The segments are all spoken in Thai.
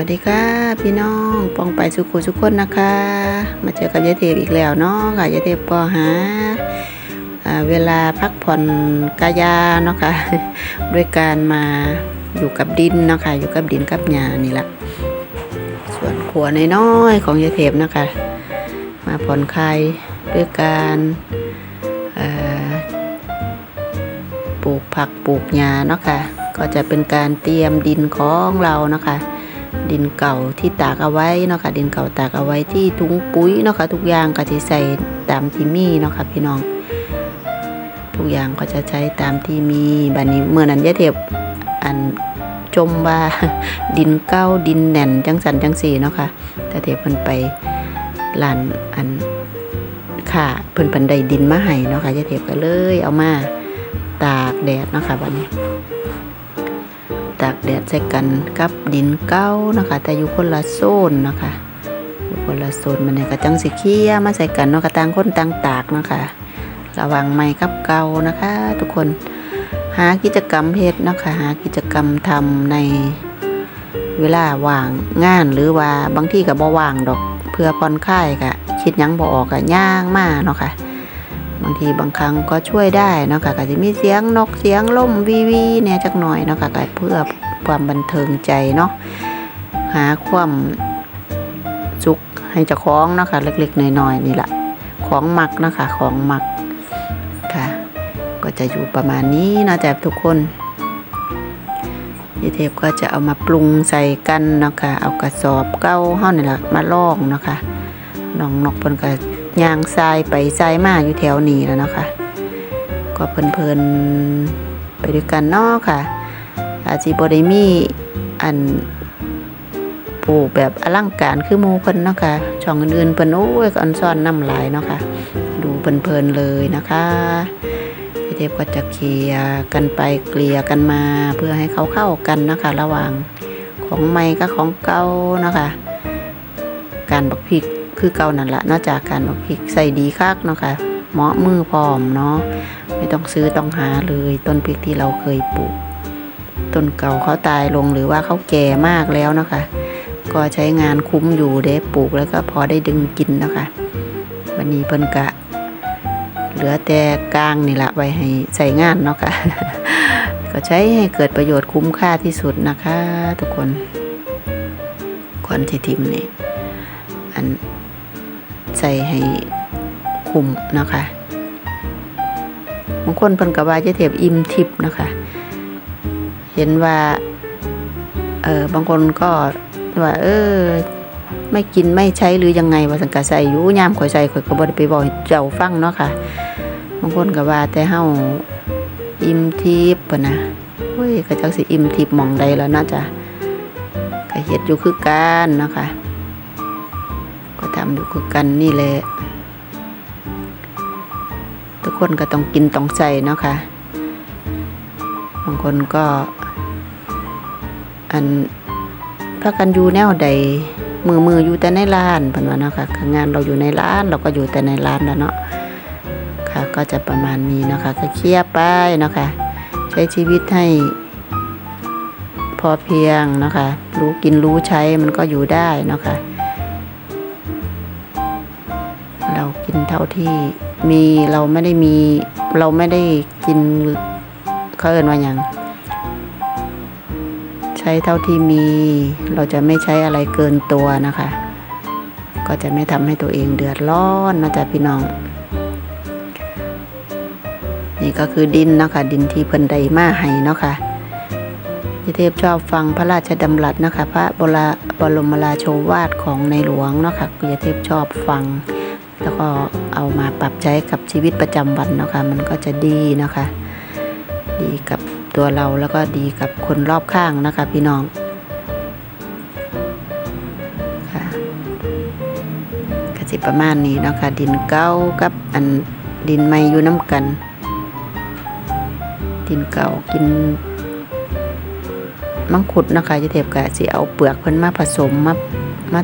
วัสดีค่ะพี่น้องปองไปสุขุสุขคนนะคะ มาเจอกับยายเทพอีกแล้วเนาะค่ะยายเทพก็หาอ่าเวลาพักผ่อนกายาเนาะค่ะด้วยการมาอยู่กับดินเนาะค่ะอยู่กับดินกับหญ้านี่แหละส่วนครัวน้อยๆของยายเทพเนาะคะ มาผ่อนคลายด้วยการปลูกผักปลูกหญ้าเนาะค่ะก็จะเป็นการเตรียมดินของเราเนาะคะ ดินเก่าที่ตากเอาไว้เนาะค่ะดินเก่าตากเอาไว้ที่ถุงปุ๋ยเนาะค่ะทุกอย่างก็จะใส่ตามที่มีเนาะค่ะพี่น้อง ทุกอย่างก็จะใช้ตามที่มีบัดนี้เมื่อนั้นยาเทพอันจมว่าดินเก้าดินแหน่นจังสันจังสีเนาะค่ะแต่เทพเพิ่นไปลานอันค่ะเพิ่นเพิ่นไดดินมาให้เนาะค่ะยาเทพก็เลยเอามาตากแดดเนาะค่ะบัดนี้ ตากแดดใส่กันกับดินเก้านะคะ แต่อยู่คนละโซนนะคะอยู่คนละโซนมันเนี่ยก็จังสิเคียมาใส่กันเนาะกระต่างคนต่างตากนะคะ ระวังไม้กับเก่านะคะ ทุกคนหากิจกรรมเพศนะคะหากิจกรรมทำในเวลาว่างงานหรือว่าบางที่ก็บ่ว่างดอก เพื่อผ่อนคลายก็คิดยังบ่ออกก็ย่างมาเนาะค่ะ บางทีบางครั้งก็ช่วยได้เนาะค่ะก็จะมีเสียงนกเสียงล่มวีวีเนี่ยจักหน่อยเนาะค่ะก็เพื่อความบันเทิงใจเนาะหาความสุขให้เจ้าของเนาะค่ะเล็กๆน้อยๆนี่แหละของหมักเนาะค่ะของหมักค่ะ ก็จะอยู่ประมาณนี้นาะแต่ทุกคนยีเทพก็จะเอามาปรุงใส่กันเนาะค่ะเอากระสอบเก้าเฮานี่แหละมาลอกเนาะค่ะน้องนกเพิ่นก็ ยางทรายไปทรายมาอยู่แถวนี้แล้วเนาะค่ะก็เพลินๆไปด้วยกันเนาะค่ะ อาจิบ่ไดมีอันปลูกแบบอลังการคือมูเพิ่นเนาะค่ะช่องอื่นๆเพิ่นโอ้ยอันซ่อนน้ำลายเนาะค่ะ ดูเพลินๆเลยนะคะเทพก็จะเคลียกันไปเกลี่ยกันมาเพื่อให้เขาเข้ากันนะคะ ระหว่างของใหม่กับของเก่านะคะ การบักพริก คือเก่านั่นละนอกจากการบักพริกใส่ดีคักเนาะค่ะเหมาะมือพร้อมเนาะไม่ต้องซื้อต้องหาเลยต้นพริกที่เราเคยปลูกต้นเก่าเขาตายลงหรือว่าเขาแก่มากแล้วเนาะคะก็ใช้งานคุ้มอยู่เด้ปลูกแล้วก็พอได้ดึงกินเนาะคะวันนี้เพิ่นกะ เหลือแต่กลางนี่ละไว้ให้ใส่งานเนาะค่ะก็ใช้ให้เกิดประโยชน์คุ้มค่าที่สุดนะคะ ทุกคนก่อนที่ทิมนี่อัน ใส่ให้คุ้มนะคะบางคนเพิ่นก็ว่าจะเทียบอิ่มทิพนะคะ เห็นว่าเออบางคนก็ว่า เออไม่กินไม่ใช้หรือยังไงว่าสังกะใส่อยู่ยามข่อยใส่ข่อยก็บ่ได้ไปบอกเจ้าฟังเนาะค่ะบางคนก็ว่าแต่เฮาอิ่มทิพย์ปะนะเฮ้ยก็จักสิอิ่มทิพย์หมองใดแล้วเนาจะก็เฮ็ดอยู่คือกันเนาะค่ะ ทำอยู่คือกันนี่แหละทุกคนก็ต้องกินต้องใส่เนาะค่ะบางคนก็ อันพักกันอยู่แนวใดมือมืออยู่แต่ในร้านเพิ่นว่าเนาะค่ะงานเราอยู่ในร้านเราก็อยู่แต่ในร้านแล้วเนาะค่ะก็จะประมาณนี้เนาะคะก็เคลียร์ไปเนาะค่ะใช้ชีวิตให้พอเพียงเนาะค่ะรู้กินรู้ใช้มันก็อยู่ได้เนาะค่ะ เท่าที่มีเราไม่ได้มี เราไม่ได้กินเขาเอินว่าอย่างใช้เท่าที่มี เราจะไม่ใช้อะไรเกินตัวนะคะ ก็จะไม่ทำให้ตัวเองเดือดร้อนนะจ๊ะพี่น้อง นี่ก็คือดินนะคะดินที่เพิ่นใดมาให้เนาะค่ะยเทพชอบฟังพระราชดำรัสนะคะ พระบรมบรมราโชวาทของในหลวงเนาะค่ะยเทพชอบฟัง แล้วก็เอามาปรับใช้กับชีวิตประจำวันเนาะค่ะมันก็จะดีนะคะ ดีกับตัวเราแล้วก็ดีกับคนรอบข้างนะคะ พี่น้องค่ะกสิประมาณนี้นะคะ ดินเก้ากับอันดินใหม่อยู่น้ำกัน ดินเก่ากินมังคุดนะคะจะเทบกะสิเอาเปลือกเพิ่นมาผสมมามา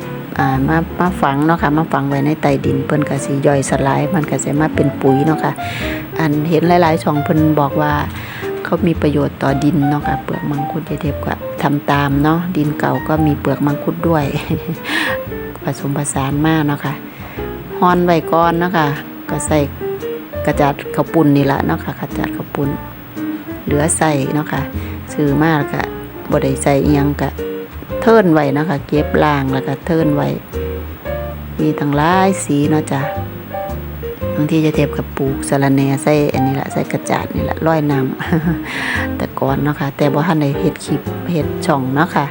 มามาฝังเนาะค่ะมาฝังไว้ในใต้ดินเพิ่นกะสิย่อยสลาย มันกะสิมาเป็นปุ๋ยเนาะค่ะอันเห็นหลายๆช่องเพิ่นบอกว่าเขามีประโยชน์ต่อดินเนาะค่ะเปลือกมังคุดจะเทบกะทำตามเนาะดินเก่าก็มีเปลือกมังคุดด้วย ผสมผสานมากเนาะค่ะฮอนไว้ก่อนเนาะค่ะก็ใส่กระจัดข้าวปุ้นนี่ละเนาะค่ะกระจัดข้าวปุ้นเหลือใส่เนาะค่ะซื้อมากก็บ่ได้ใส่เอียงกะ เทิร์นไว้นะค่ะเก็บล่างแล้วก็เทิร์นไว้ มีทั้งหลายสีเนาะจ้ะบางทีจะเทียบกับปลูกสะระแนใส่อันนี้ละใส่กระจาดนี่ละร้อยน้ำแต่ก่อนเนาะค่ะแต่บ่ทันได้เฮ็ดคลิปเฮ็ดช่องเนาะค่ะ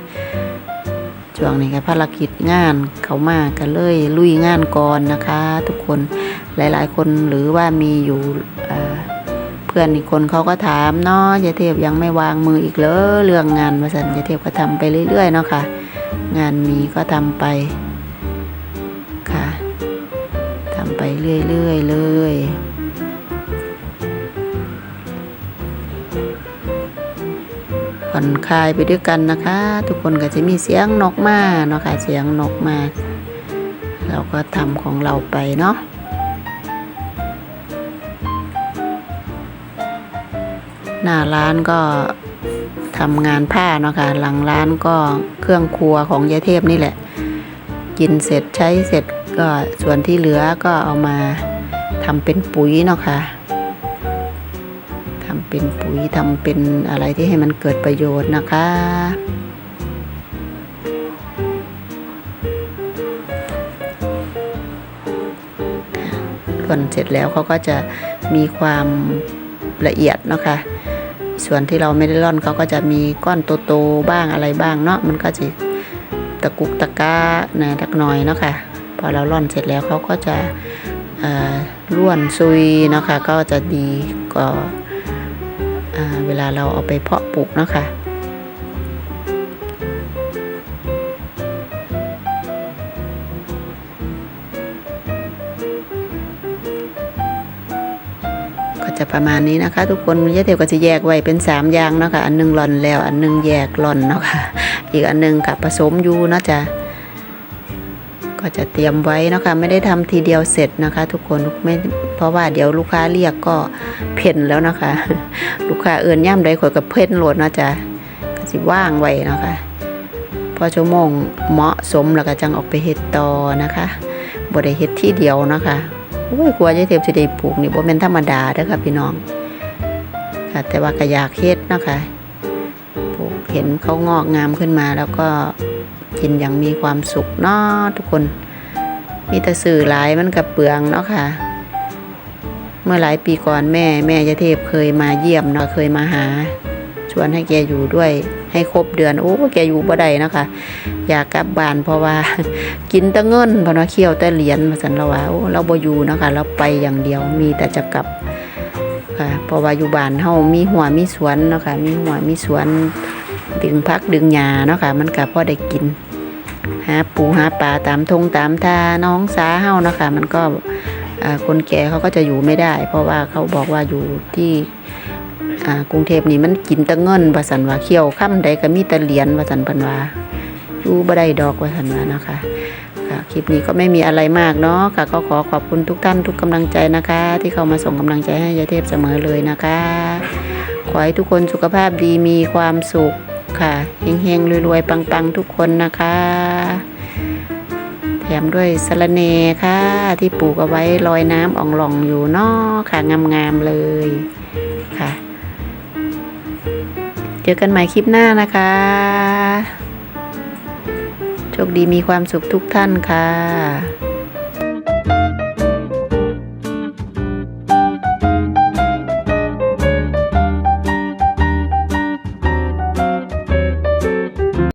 ช่วงนี้ก็ภารกิจงานเขามากันเลยลุยงานก่อนนะคะ ทุกคนหลายๆ คนหรือว่ามีอยู่อ่อเพื่อนอีกคนเขาก็ถามเนาะยายเทพยังไม่วางมืออีกเหรอเรื่องงานมาสันยายเทพก็ทำไปเรื่อยๆเนาะค่ะ งานมีก็ทำไปค่ะทำไปเรื่อยๆเลยผ่อนคลายไปด้วยกันนะคะ ทุกคนก็จะมีเสียงนกมาเนาะค่ะเสียงนกมา เราก็ทำของเราไปเนาะ หน้าร้านก็ทำงานผ้าเนาะค่ะหลังร้านก็เครื่องครัวของยายเทพนี่แหละ กินเสร็จใช้เสร็จก็ส่วนที่เหลือก็เอามาทำเป็นปุ๋ยเนาะค่ะทำเป็นปุ๋ยทำเป็นอะไรที่ให้มันเกิดประโยชน์นะคะร่อนเสร็จแล้วเขาก็จะมีความ ละเอียดเนาะค่ะส่วนที่เราไม่ได้ร่อนเขาก็จะมีก้อนโตๆบ้างอะไรบ้างเนาะมันก็จะตะกุกตะก้านะทักหน่อยเนาะค่ะพอเราร่อนเสร็จแล้วเขาก็จะร่วนซุยเนาะค่ะก็จะดีกว่าอ่าเวลาเราเอาไปเพาะปลูกเนาะค่ะ จะประมาณนี้นะคะ ทุกคนยะเทียวก็จะแยกไว้เป็นสามอย่างเนาะคะอันหนึงหล่อนแล้ว อันหนึงแยกหล่อนเนาะค่ะอีกอันหนึงกับผสมอยู่เนาะจ้ะก็จะเตรียมไว้เนาะคะไม่ได้ทำทีเดียวเสร็จนะคะ ทุกคนไม่เพราะว่าเดี๋ยวลูกค้าเรียกก็เพ่นแล้วนะคะ ลูกค้าเอื่นย่ำใดข่อยกับเพ่นโหลดนาะจ้ะก็สิว่างไว้เนาะค่ะพอชั่วโมงเหมาะสมแล้วก็จังออกไปเฮ็ดต่อนะคะบ่ได้เฮ็ดที่เดียวนะคะ อ้ยกลัวยายเทพสิได้ปลูกนี่บ่แม่นธรรมดาเด้อค่ะพี่น้องค่ะแต่ว่าก็อยากเฮ็ดเนาะค่ะปลูกเห็นเขางอกงามขึ้นมา แล้วก็กินอย่างมีความสุขเนาะทุกคน มีแต่สื่อหลายมันกับเปลืองเนาะค่ะ เมื่อหลายปีก่อนแม่แม่ยายเทพเคยมาเยี่ยมเนาะเคยมาหา ชวนให้แกอยู่ด้วย ให้ครบเดือนโอ้แกอยู่บ่ได้นะคะอยากกลับบ้านเพราะว่ากินแต่เงินเพราะว่าเคี่ยวแต่เหรียญมาสันเราว่าเราบ่อยู่นะคะเราไปอย่างเดียวมีแต่จะกลับค่ะเพราะว่าอยู่บ้านเฮามีหัวมีสวนเนาะค่ะมีหัวมีสวนดึงพักดึงหญ้าเนาะค่ะมันก็พอได้กินหาปูหาปลาตามทงตามทาน้องสาเฮาเนาะค่ะมันก็คนแก่เขาก็จะอยู่ไม่ได้ เพราะว่าเขาบอกว่าอยู่ที่ อ่ากรุงเทพนี่มันกินแต่เงินว่าสันว่าเคี่ยวค่ำใดก็มีแต่เหรียญว่าสันเพิ่นว่าอยู่บ่ได้ดอกว่าสันว่านะคะค่ะคลิปนี้ก็ไม่มีอะไรมากเนาะค่ะก็ขอขอบคุณทุกท่านทุกกำลังใจนะคะ ที่เข้ามาส่งกำลังใจให้ยายเทพเสมอเลยนะคะขอให้ทุกคนสุขภาพดีมีความสุขค่ะเฮงๆรวยๆปังๆ ทุกคนนะคะแถมด้วยสะระเนค่ะ ที่ปลูกเอาไว้ลอยน้ำอ่องหลองอยู่เนาะค่ะงามๆเลย เจอกันใหม่คลิปหน้านะคะ โชคดีมีความสุขทุกท่านค่ะ